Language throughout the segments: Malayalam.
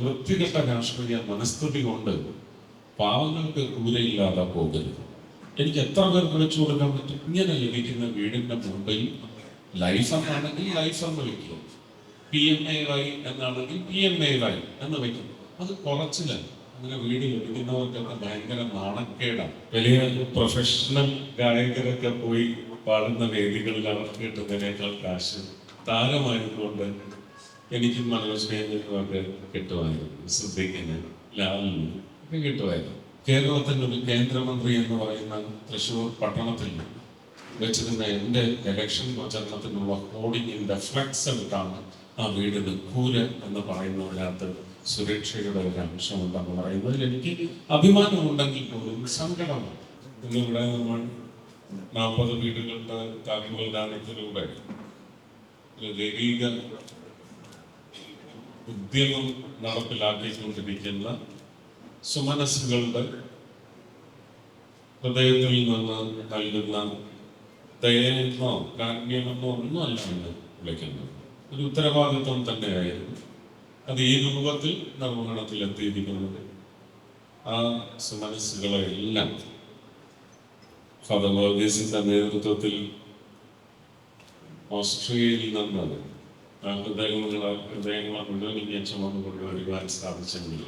വൃത്തികെട്ട രാഷ്ട്രീയ മനസ്ഥിതി കൊണ്ട് പാവങ്ങൾക്ക് കൂരയില്ലാതെ പോകരുത്. എനിക്ക് എത്ര പേർ വിളിച്ചു കൊടുക്കാൻ പറ്റും? ഇങ്ങനെ ലഭിക്കുന്ന വീടിന്റെ മുമ്പിൽ ലൈഫ് ആണെങ്കിൽ എന്ന് വയ്ക്കും. പി എം എ വൈ എന്നാണെങ്കിൽ പി എം എ വൈ എന്ന് വയ്ക്കും. അത് കുറച്ചില്ല അങ്ങനെ വീട് ലഭിക്കുന്നവർക്കൊക്കെ ഭയങ്കര നാണക്കേടാണ്. വലിയ പ്രൊഫഷണൽ ഗായകരൊക്കെ പോയി പാടുന്ന വേദികളിൽ അവർക്ക് കിട്ടുന്നതിനേക്കാൾ കാശ് താരമായതുകൊണ്ട് എനിക്കും മനോജ്ഞയൊക്കെ കിട്ടുമായിരുന്നു. ശ്രദ്ധിക്കുന്ന ലാലിന് ഒക്കെ കിട്ടുമായിരുന്നു. കേരളത്തിന്റെ ഒരു കേന്ദ്രമന്ത്രി എന്ന് പറയുന്ന തൃശ്ശൂർ പട്ടണത്തിൽ വെച്ചിരുന്ന എന്റെ ഇലക്ഷൻ പ്രചരണത്തിനുള്ള ഹോർഡിങ്ങിന്റെ ഫ്ലക്സ് എടുത്താണ് ആ വീടിന് കൂര് എന്ന് പറയുന്നതിനകത്ത് സുരക്ഷയുടെ ഒരു അംശമുണ്ടെന്ന് പറയുന്നതിൽ എനിക്ക് അഭിമാനമുണ്ടെങ്കിൽ പോലും സങ്കടമാണ്. ഇന്നിവിടെ നമ്മൾ നാൽപ്പത് വീടുകളുടെ താക്കോൽ ദാനത്തിലൂടെ ഒരു ദൈവിക ഉദ്യമം നടപ്പിലാക്കിക്കൊണ്ടിരിക്കുന്ന സുമനസ്സുകളുടെ ഹൃദയത്തിൽ നിന്ന് നൽകുന്ന ദയയെന്നോ കാരുണ്യമെന്നോ ഒന്നുമല്ല എന്ന് വിളിക്കുന്നത്. ഒരു ഉത്തരവാദിത്വം തന്നെയായിരുന്നു. അത് ഈ രൂപത്തിൽ നിർവഹണത്തിൽ എത്തിയിരിക്കുന്നത്. ആ സുമനസ്സുകളെല്ലാം ഫാദർ നേതൃത്വത്തിൽ ഓസ്ട്രേലിയയിൽ നിന്ന് ആ ഹൃദയങ്ങളെ ഹൃദയങ്ങളെ മുഴുവൻ ഇങ്ങനെ ചുമന്ന് കൊണ്ടുവരുവാൻ സാധിച്ചെങ്കിൽ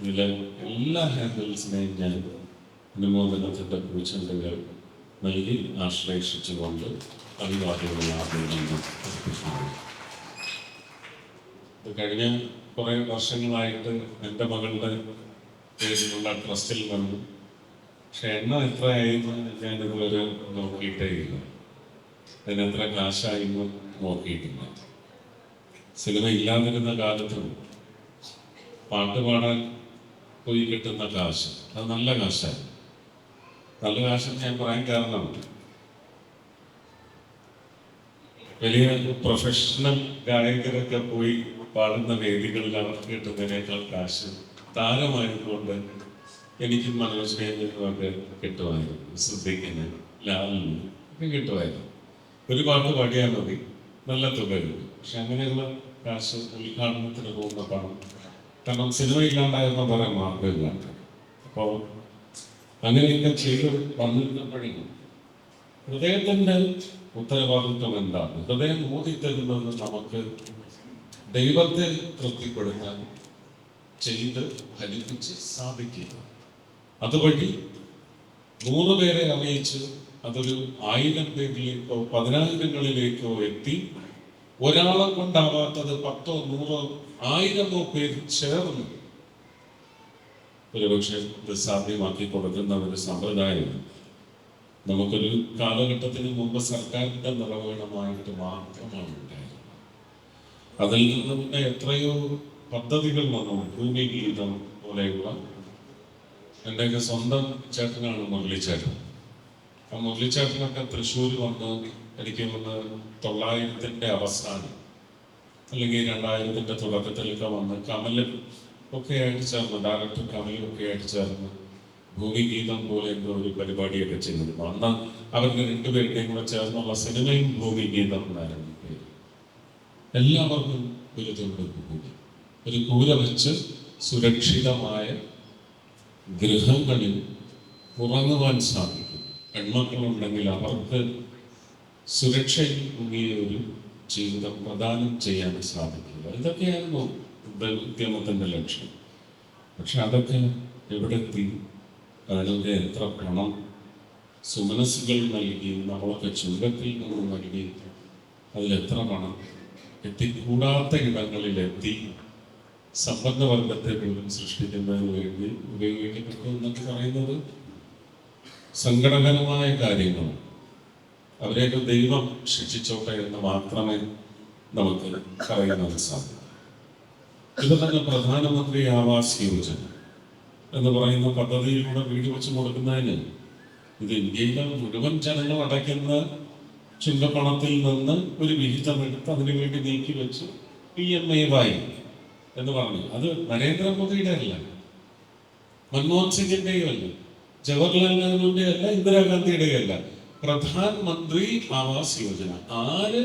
ഇതിലെ എല്ലാ ഹാൻഡിൽസിനെയും ഞാൻ അനുമോദനത്തിന്റെ പൂച്ചെണ്ടുകൾ നൽകി ആശ്ലേഷിച്ചുകൊണ്ട് അർപ്പിക്കുന്നു. ഇത് കഴിഞ്ഞ കുറെ വർഷങ്ങളായിട്ട് എന്റെ മകളുടെ പേരിലുള്ള ട്രസ്റ്റിൽ വന്നു പക്ഷെ എണ്ണം എത്രയായിരുന്നു ഞാൻ ഇതുവരെ നോക്കിയിട്ടേ ഇല്ല. അതിനെത്ര കാശായിരുന്നു നോക്കിയിട്ടില്ല സിനിമ ഇല്ലാതിരുന്ന കാലത്തും പാട്ട് പാടാൻ പോയി കിട്ടുന്ന കാശ് അത് നല്ല കാശായിരുന്നു നല്ല കാശെന്ന് ഞാൻ പറയാൻ കാരണം വലിയ പ്രൊഫഷണൽ ഗായകരൊക്കെ പോയി പാടുന്ന വേദികളിൽ അവർക്ക് കിട്ടുന്നതിനേക്കാൾ കാശ് താരമായതുകൊണ്ട് എനിക്കും മനോജ്ഞയൊക്കെ കിട്ടുമായിരുന്നു. ശ്രദ്ധിക്കുന്നത് ലാലിന് ഒക്കെ കിട്ടുമായിരുന്നു. ഒരു പാട്ട് പാടിയാൽ മതി. നല്ല തുകയായിരുന്നു. പക്ഷെ അങ്ങനെയുള്ള കാശ് ഉദ്ഘാടനത്തിന് പോകുന്ന പണം കാരണം സിനിമ ഇല്ലാണ്ടായിരുന്ന പോലെ മാർഗമില്ല അപ്പോൾ അങ്ങനെയൊക്കെ ചെയ്ത് വന്നിരുന്നപ്പോഴേ ഹൃദയത്തിന്റെ ഉത്തരവാദിത്വം എന്താണ്? ഹൃദയം ഊതിത്തരുന്നത് നമുക്ക് ദൈവത്തെ തൃപ്തിപ്പെടുത്താൻ ചെയ്ത് ഫലിപ്പിച്ച് സാധിക്കുക അതുവഴി മൂന്ന് പേരെ അറിയിച്ച് അതൊരു ആയിരം പേരിലേക്കോ പതിനായിരങ്ങളിലേക്കോ എത്തി. ഒരാളെ കൊണ്ടാവാത്തത് പത്തോ നൂറോ ആയിരമോ പേര് ചേർന്ന്. ഒരുപക്ഷെ ഇത് സാധ്യമാക്കി കൊടുക്കുന്ന ഒരു സമ്പ്രദായം. നമുക്കൊരു കാലഘട്ടത്തിന് മുമ്പ് സർക്കാരിന്റെ നിറവേണമായിട്ട് മാത്രമാണ് അതിൽ നിന്ന് എത്രയോ പദ്ധതികൾ വന്നു. ഭൂമി ഗീതം പോലെയുള്ള എന്റെയൊക്കെ സ്വന്തം ചേട്ടനാണ് മുരളിച്ചേട്ടൻ മുരളിച്ചേട്ടനൊക്കെ തൃശ്ശൂർ വന്ന് എനിക്ക് വന്ന് തൊള്ളായിരത്തിന്റെ അവസാനം അല്ലെങ്കിൽ രണ്ടായിരത്തിന്റെ തുടക്കത്തിലൊക്കെ വന്ന് കമലും ഒക്കെ ആയിട്ട് ചേർന്ന് ഡയറക്ടർ കമലും ഒക്കെ ആയിട്ട് ചേർന്ന് ഭൂമിഗീതം പോലെ എന്തോ ഒരു പരിപാടിയൊക്കെ ചെയ്തിരുന്നു. അന്ന് അവരുടെ രണ്ടുപേരുടെയും കൂടെ ചേർന്നുള്ള സിനിമയും ഭൂമിഗീതം എന്നായിരുന്നു പേര്. എല്ലാവർക്കും ഒരു തൊണ്ട് ഭൂമി ഒരു കൂര വെച്ച് സുരക്ഷിതമായ ഗൃഹങ്ങളിൽ ഉറങ്ങുവാൻ സാധിക്കും. പെൺമക്കളുണ്ടെങ്കിൽ അവർക്ക് സുരക്ഷയിൽ മുങ്ങിയ ഒരു ജീവിതം പ്രദാനം ചെയ്യാൻ സാധിക്കില്ല. ഇതൊക്കെയായിരുന്നു ഉദ്യമത്തിന്റെ ലക്ഷ്യം. പക്ഷെ അതൊക്കെ എവിടെ എത്തി അതിനൊക്കെ എത്ര പണം സുമനസ്സുകൾ നൽകി നമ്മളൊക്കെ ചുങ്കത്തിൽ നിന്ന് നൽകി അതിലെത്ര പണം എത്തിക്കൂടാത്ത ഇടങ്ങളിലെത്തി സമ്പന്നവർഗത്തെ പോലും സൃഷ്ടിക്കുന്നതിന് വേണ്ടി ഉപയോഗിക്കപ്പെട്ടു എന്നൊക്കെ പറയുന്നത് സങ്കടകരമായ കാര്യങ്ങളും അവരെയൊക്കെ ദൈവം ശിക്ഷിച്ചോട്ടെ എന്ന് മാത്രമേ നമുക്ക് പറയുന്നത് സാധിക്കൂ. ഇത് തന്നെ പ്രധാനമന്ത്രി ആവാസ് യോജന എന്ന് പറയുന്ന പദ്ധതിയിലൂടെ വീട് വെച്ച് കൊടുക്കുന്നതിന് ഇത് ഇന്ത്യയിലെ മുഴുവൻ ജനങ്ങൾ അടയ്ക്കുന്ന ചുങ്കപ്പണത്തിൽ നിന്ന് ഒരു വിഹിതം എടുത്ത് അതിനു വേണ്ടി നീക്കി വെച്ച് പി എം എ വായി എന്ന് പറഞ്ഞു. അത് നരേന്ദ്രമോദിയുടെ അല്ല മൻമോഹൻ സിംഗിന്റെയും അല്ല ജവഹർലാൽ നെഹ്റുവിന്റെ അല്ല ഇന്ദിരാഗാന്ധിയുടെ അല്ല പ്രധാനമന്ത്രി ആവാസ് യോജന. ആര്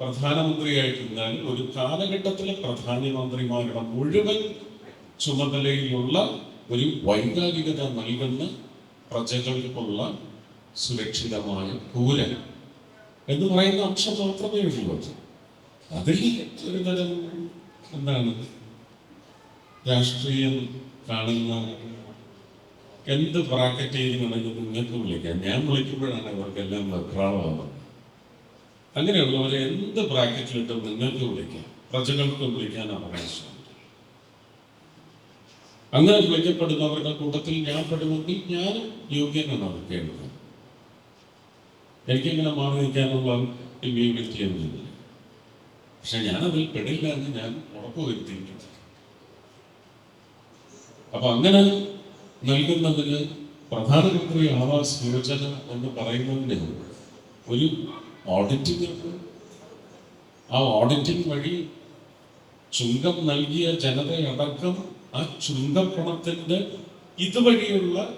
പ്രധാനമന്ത്രിയായിട്ടിരുന്നാൽ ഒരു കാലഘട്ടത്തിലെ പ്രധാനമന്ത്രിമാരുടെ മുഴുവൻ ചുമതലയിലുള്ള ഒരു വൈകാരികത നൽകുന്ന പ്രജകൾക്കുള്ള സുരക്ഷിതമായ പൂര എന്ന് പറയുന്ന അംശം മാത്രമേ ഉള്ളൂ അതിൽ ഒരു തരം എന്താണ്? രാഷ്ട്രീയം കാണുന്ന എന്ത് ബ്രാക്കറ്റ് ചെയ്യുന്നുണ്ടെങ്കിൽ നിങ്ങൾക്ക് വിളിക്കാം ഞാൻ വിളിക്കുമ്പോഴാണ് അവർക്കെല്ലാം വെപ്രാളമാവുന്നത് അങ്ങനെയുള്ളവരെ എന്ത് ബ്രാക്കറ്റിലിട്ട് നിങ്ങൾക്ക് വിളിക്കാം പ്രജകൾക്ക് വിളിക്കാൻ അവകാശമുണ്ട്. അങ്ങനെ വിളിക്കപ്പെടുന്നവരുടെ കൂട്ടത്തിൽ ഞാൻ പെടുമെങ്കിൽ ഞാനും യോഗ്യനാണ് നടക്കേണ്ടത് എനിക്കിങ്ങനെ മാറി നിൽക്കാനുള്ള ഇമ്മ്യൂണിറ്റി ഒന്നുമില്ല പക്ഷെ ഞാനതിൽ പെടില്ല എന്ന് ഞാൻ ഉറപ്പുവരുത്തിയിട്ടുണ്ട് അപ്പൊ അങ്ങനെ നൽകുന്നതിന് പ്രധാനമന്ത്രി ആവാസ് യോജന എന്ന് പറയുന്നതിന് ഒരു ഓഡിറ്റിംഗ് ആ ഓഡിറ്റിംഗ് വഴി ചുങ്കം നൽകിയ ജനതയടക്കം ആ ചുങ്കപ്പണത്തിന്റെ ഇതുവഴിയുള്ള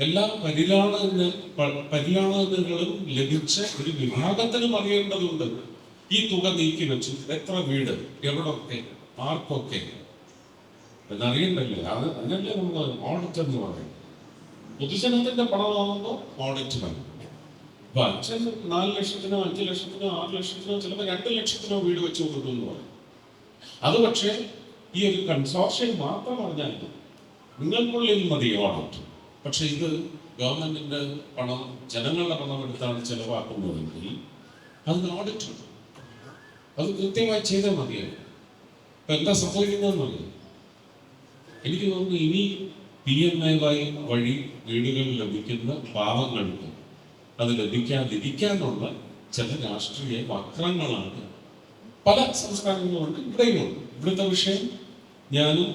എല്ലാ പരിലാളന പ- പരിലാളനകളും ലഭിച്ച ഒരു വിഭാഗത്തിനും അറിയേണ്ടതുണ്ട്. ഈ തുക നീക്കി വെച്ചു. എത്ര വീട്? എവിടൊക്കെ? ആർക്കൊക്കെ? എന്നറിയണ്ടല്ലേ അത് അതിനല്ലേ നമ്മൾ ഓഡിറ്റ് എന്ന് പറയും പൊതുജനത്തിന്റെ പണമാണെന്നോ ഓഡിറ്റ് വേണം അപ്പൊ അച്ഛൻ നാല് ലക്ഷത്തിനോ അഞ്ച് ലക്ഷത്തിനോ ആറ് ലക്ഷത്തിനോ ചിലപ്പോൾ രണ്ട് ലക്ഷത്തിനോ വീട് വെച്ച് കൊടുക്കും എന്ന് പറയും. അത് പക്ഷേ ഈ ഒരു കൺസോർഷ്യം മാത്രം പറഞ്ഞാൽ മതി. നിങ്ങൾക്കുള്ളിൽ മതി ഓഡിറ്റ് പക്ഷെ ഇത് ഗവൺമെന്റിന്റെ പണം ജനങ്ങളുടെ പണം എടുത്താണ് ചെലവാക്കുന്നതെങ്കിൽ അതിന് ഓഡിറ്റ് അത് കൃത്യമായി ചെയ്താൽ മതിയായിരുന്നു. ഇപ്പൊ എന്താ സംഭവിക്കുന്നതെന്നറിയാം? എനിക്ക് തോന്നുന്നു ഇനി പി എം എ വൈ വഴി വീടുകളിൽ ലഭിക്കുന്ന പാവങ്ങൾക്ക് അത് ലഭിക്കാതിരിക്കാനുള്ള ചില രാഷ്ട്രീയ വക്രങ്ങളാണ് പല സംസ്കാരങ്ങളുണ്ട്. ഇവിടെയുമുണ്ട് ഇവിടുത്തെ വിഷയം ഞാനും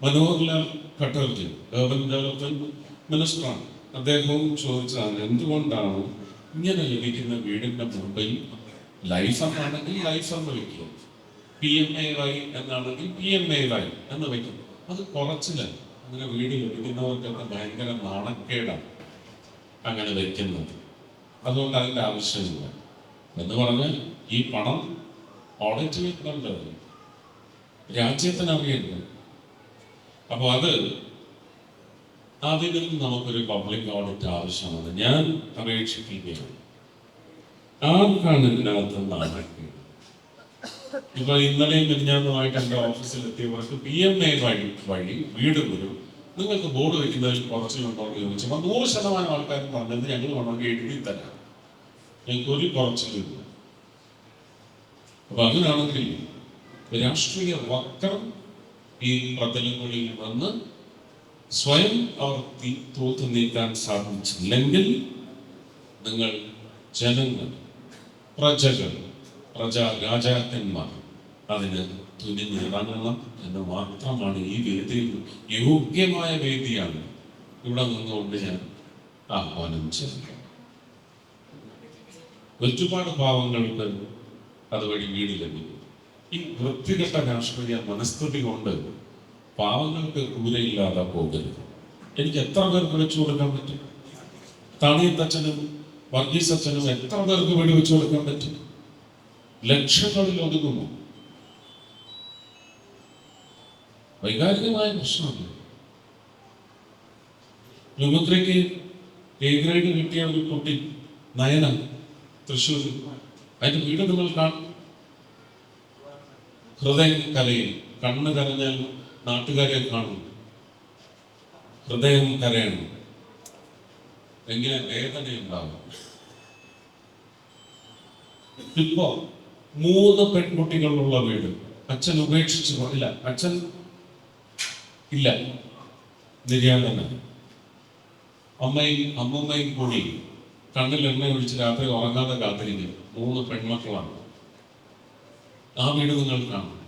മനോഹർലാൽ ഖട്ടർജി urban ഡെവലപ്മെന്റ് മിനിസ്റ്ററാണ് അദ്ദേഹവും ചോദിച്ചതാണ് എന്തുകൊണ്ടാണ് ഇങ്ങനെ ലഭിക്കുന്ന വീടിന്റെ മുമ്പിൽ ലൈഫ് ആണെങ്കിൽ ലൈഫ് എന്ന് വയ്ക്കുക? പി എം എ വൈ എന്നാണെങ്കിൽ പി എം എ വൈ എന്ന് വയ്ക്കും അത് കുറച്ചില്ല അങ്ങനെ വീട് ലഭിക്കുന്നവർക്കൊക്കെ ഭയങ്കര നാണക്കേടാണ് അങ്ങനെ വെക്കുന്നത്. അതുകൊണ്ട് അതിന്റെ ആവശ്യമില്ല. എന്ന് പറഞ്ഞാൽ ഈ പണം ഓഡിറ്റ് ചെയ്യുന്നുണ്ട് രാജ്യത്തിന് അറിയുന്നത് അപ്പോൾ അത് അതിനും നമുക്കൊരു പബ്ലിക് ഓഡിറ്റ് ആവശ്യമാണ്. ഞാൻ അപേക്ഷിക്കുകയാണ്. ആർക്കാണ് ഇതിനകത്ത് നാണക്കേട്? ഇപ്പൊ ഇന്നലെയും മിനിഞ്ഞാന്നുമായിട്ട് എന്റെ ഓഫീസിൽ എത്തിയവർക്ക് പി എം എ വഴി വഴി വീട് വരും. നിങ്ങൾക്ക് ബോർഡ് വെക്കുന്നതിൽ കുറച്ചിലുണ്ടോ എന്ന് ചോദിച്ചപ്പോൾ നൂറ് ശതമാനം ആൾക്കാരും പറഞ്ഞത് ഞങ്ങൾ വേണമെങ്കിൽ എഴുതി തരാം. ഞങ്ങൾക്ക് ഒരു കുറച്ചിലില്ല അപ്പൊ അങ്ങനെയാണെങ്കിൽ രാഷ്ട്രീയ വക്രം ഈ പ്രതലങ്ങളിൽ വന്ന് സ്വയം അവർ തോത്തു നീക്കാൻ സാധിച്ചില്ലെങ്കിൽ നിങ്ങൾ ജനങ്ങൾ പ്രജകൾ പ്രജാ രാജാക്കന്മാർ. അതിന് തുനിഞ്ഞിറങ്ങണം എന്ന് മാത്രമാണ് ഈ വേദിയിൽ യോഗ്യമായ വേദിയാണ്. ഇവിടെ നിന്നുകൊണ്ട് ഞാൻ ആഹ്വാനം ചെയ്യുന്നത് ഒരുപാട് പാവങ്ങൾക്ക് അതുവഴി വീട് ലഭിക്കും ഈ വൃത്തികെട്ട രാഷ്ട്രീയ മനസ്ഥിതി കൊണ്ട് പാവങ്ങൾക്ക് കൂരയില്ലാതെ പോകരുത്. എനിക്ക് എത്ര പേർക്ക് വെച്ചു കൊടുക്കാൻ പറ്റും? തണിയത്തച്ഛനും വർഗീസ് അച്ഛനും എത്ര പേർക്ക് വെടിവെച്ചു കൊടുക്കാൻ പറ്റും? ലക്ഷങ്ങളിൽ ഒതുങ്ങുന്നു. വൈകാരികമായ പ്രശ്നമല്ല. മുഖ്യമന്ത്രിക്ക് എ ഗ്രേഡ് കിട്ടിയ ഒരു കുട്ടി നയന തൃശ്ശൂർ അതിന്റെ വീട് നിങ്ങൾ കാണും. ഹൃദയം കരയും. കണ്ണ് കരഞ്ഞാൽ നാട്ടുകാരെ കാണും. ഹൃദയം കരയണം. എങ്ങനെ വേദനയുണ്ടാവും. ഇപ്പോ മൂന്ന് പെൺകുട്ടികളുള്ള വീട്. അച്ഛൻ ഉപേക്ഷിച്ചു ഇല്ല അച്ഛൻ ഇല്ല. നിര്യാതന അമ്മയും അമ്മമ്മയും കൂടി കണ്ണിൽ എണ്ണ ഒഴിച്ച് രാത്രി ഉറങ്ങാതെ കാത്തിരിക്കും മൂന്ന് പെൺമക്കളാണ്. ആ വീട് നിങ്ങൾ കാണും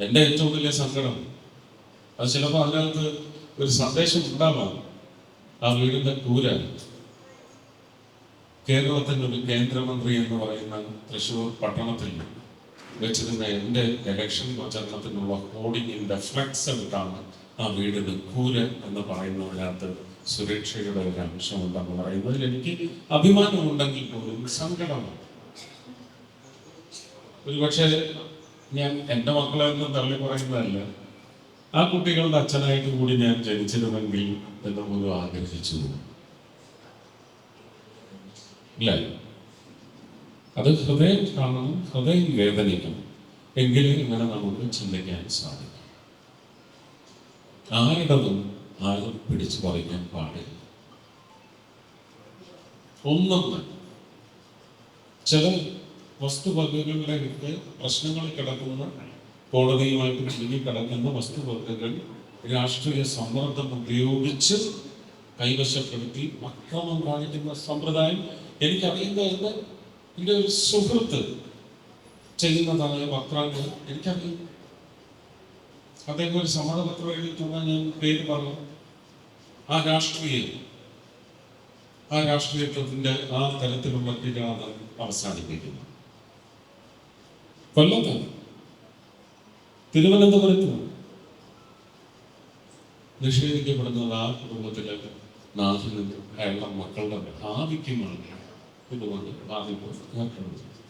എന്റെ ഏറ്റവും വലിയ സങ്കടം അത് ചിലപ്പോൾ അതിനകത്ത് ഒരു സന്ദേശം ഉണ്ടാവാം. ആ വീടിന്റെ കൂര കേരളത്തിന്റെ ഒരു കേന്ദ്രമന്ത്രി എന്ന് പറയുന്ന തൃശ്ശൂർ പട്ടണത്തിൽ വെച്ചിരുന്ന എന്റെ ഇലക്ഷൻ പ്രചരണത്തിനുള്ള ഹോർഡിങ്ങിന്റെ ഫ്ലക്സ് എടുത്താണ് ആ വീടിന് കൂര് എന്ന് പറയുന്നതിനകത്ത് സുരക്ഷയുടെ ഒരു അംശമുണ്ടെന്ന് പറയുന്നതിൽ എനിക്ക് അഭിമാനമുണ്ടെങ്കിൽ പോലും സങ്കടമാണ്. ഒരുപക്ഷെ ഞാൻ എന്റെ മക്കളെ ഒന്നും തള്ളി പറയുന്നതല്ല. ആ കുട്ടികളുടെ അച്ഛനായിട്ട് കൂടി ഞാൻ ജനിച്ചിരുന്നെങ്കിൽ എന്ന് പോലും ആഗ്രഹിച്ചു. ഇല്ല. അത് ഹൃദയം കാണണം ഹൃദയം വേദനിക്കണം എങ്കിലും ഇങ്ങനെ നമുക്ക് ചിന്തിക്കാൻ സാധിക്കും. ആരുടെതും ആരും പിടിച്ചു പറയാൻ പാടില്ല. ഒന്നൊന്ന് ചില വസ്തുവകകളുടെയൊക്കെ പ്രശ്നങ്ങൾ കിടക്കുന്ന കോടതിയുമായിട്ട് ചുരുങ്ങി കിടക്കുന്ന വസ്തുവകകൾ രാഷ്ട്രീയ സമ്മർദ്ദം ഉപയോഗിച്ച് കൈവശപ്പെടുത്തി അക്രമം കാണിക്കുന്ന സമ്പ്രദായം എനിക്കറിയുന്ന എന്റെ ഒരു സുഹൃത്ത് ചെയ്യുന്നതായ പത്രങ്ങൾ എനിക്കറിയാം. അദ്ദേഹം ഒരു സമ്മതപത്രം എഴുതിയിട്ടുള്ള ഞാൻ പേര് പറഞ്ഞു. ആ രാഷ്ട്രീയം ആ രാഷ്ട്രീയത്വത്തിന്റെ ആ തരത്തിലുള്ള കിരാതം അവസാനിപ്പിക്കുന്നു. കൊല്ലത്ത് തിരുവനന്തപുരത്ത് നിഷേധിക്കപ്പെടുന്നത് ആ കുടുംബത്തിലെ നാഥനും അയാളുടെ മക്കളുടെ ഭാവിക്കുമാണ് ഇതുകൊണ്ട് ഏർപ്പെടുന്നത്